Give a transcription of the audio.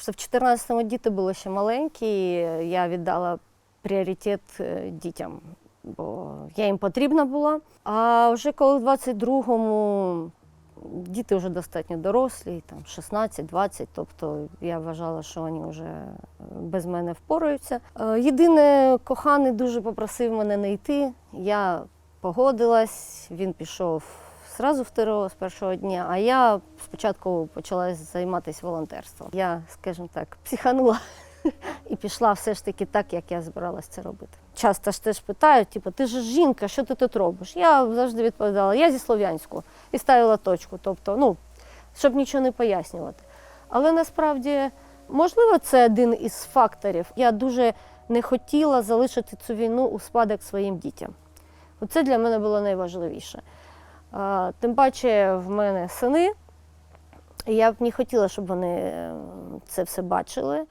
Що в 14-му діти були ще маленькі, і я віддала пріоритет е, дітям, бо я їм потрібна була. А вже коли в 22-му діти вже достатньо дорослі, там 16-20, тобто я вважала, що вони вже без мене впораються. Е, Єдине, коханий дуже попросив мене не йти. Я погодилась, він пішов зразу в ТРО з першого дня, а я спочатку почала займатися волонтерством. Я, скажімо так, психанула і пішла все ж таки так, як я збиралася це робити. Часто ж теж питають, типу, ти ж жінка, що ти тут робиш? Я завжди відповідала, я зі Слов'янську і ставила точку, тобто, ну, щоб нічого не пояснювати. Але насправді, можливо, це один із факторів. Я дуже не хотіла залишити цю війну у спадок своїм дітям. Оце для мене було найважливіше. Тим паче в мене сини, і я б не хотіла, щоб вони е, це все бачили.